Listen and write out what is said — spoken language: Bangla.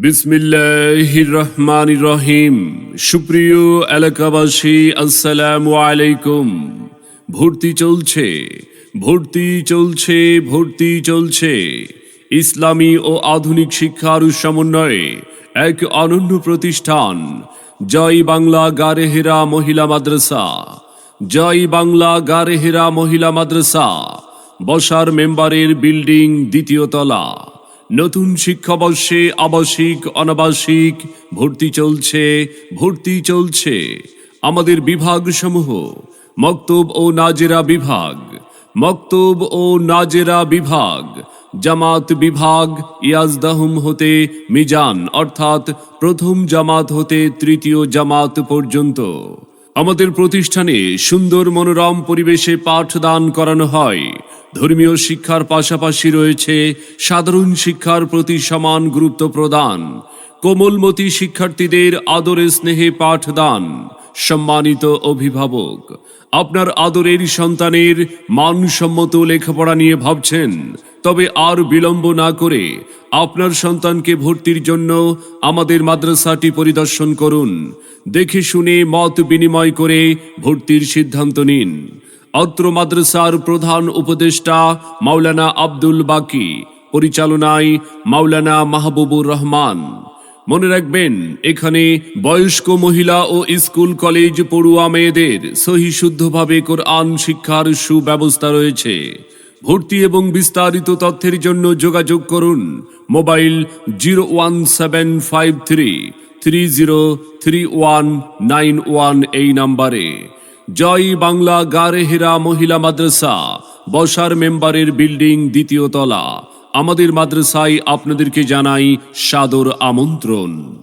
বিসমিল্লাহির রহমান রহিম সুপ্রিয় এলাকাবাসী, আসসালামু আলাইকুম। ভর্তি চলছে ভর্তি চলছে ভর্তি চলছে। ইসলামী ও আধুনিক শিক্ষার সমন্বয়ে এক অনন্য প্রতিষ্ঠান, জয় বাংলা গারেহেরা মহিলা মাদ্রাসা। জয় বাংলা গারেহেরা মহিলা মাদ্রাসা, বসার মেম্বারের বিল্ডিং দ্বিতীয় তলা। নতুন শিক্ষাবর্ষে আবাসিক, অনাবাসিক, ভর্তি চলছে ভর্তি চলছে। আমাদের বিভাগসমূহ, মক্তব ও নাজেরা বিভাগ, মক্তব ও নাজেরা বিভাগ, জামাত বিভাগ, ইয়াজদাহুম হতে মিজান, অর্থাৎ প্রথম জামাত হতে তৃতীয় জামাত পর্যন্ত। আমাদের প্রতিষ্ঠানে সুন্দর মনোরম পরিবেশে পাঠদান করানো হয়। ধর্মীয় শিক্ষার পাশাপাশি রয়েছে সাধারণ শিক্ষার প্রতি সমান গুরুত্ব প্রদান, কোমলমতি শিক্ষার্থীদের আদরে স্নেহে পাঠদান, সম্মানিত অভিভাবক। আপনার আদরের সন্তানের মানসম্মত লেখাপড়া নিয়ে ভাবছেন, তবে আর বিলম্ব না করে আপনার সন্তানকে ভর্তির জন্য আমাদের মাদ্রাসাটি পরিদর্শন করুন। দেখে শুনে মত বিনিময় করে ভর্তির সিদ্ধান্ত নিন। অত্র মাদ্রাসার প্রধান উপদেষ্টা মাওলানা আব্দুল বাকি, পরিচালনায় মাওলানা মাহবুবুর রহমান। মনে রাখবেন, এখানে বয়স্ক মহিলা ও স্কুল কলেজ পড়ুয়া মেয়েদের সহি শুদ্ধভাবে কোরআন শিক্ষার সুব্যবস্থা রয়েছে। ভর্তি এবং বিস্তারিত তথ্যের জন্য যোগাযোগ করুন mobile zero one seven five three three zero three one nine one এই নাম্বারে। জয় বাংলা গারেহেরা মহিলা মাদ্রাসা, বসার মেম্বারের বিল্ডিং দ্বিতীয় তলা। আমাদের মাদ্রাসায় আপনাদেরকে জানাই সাদর আমন্ত্রণ।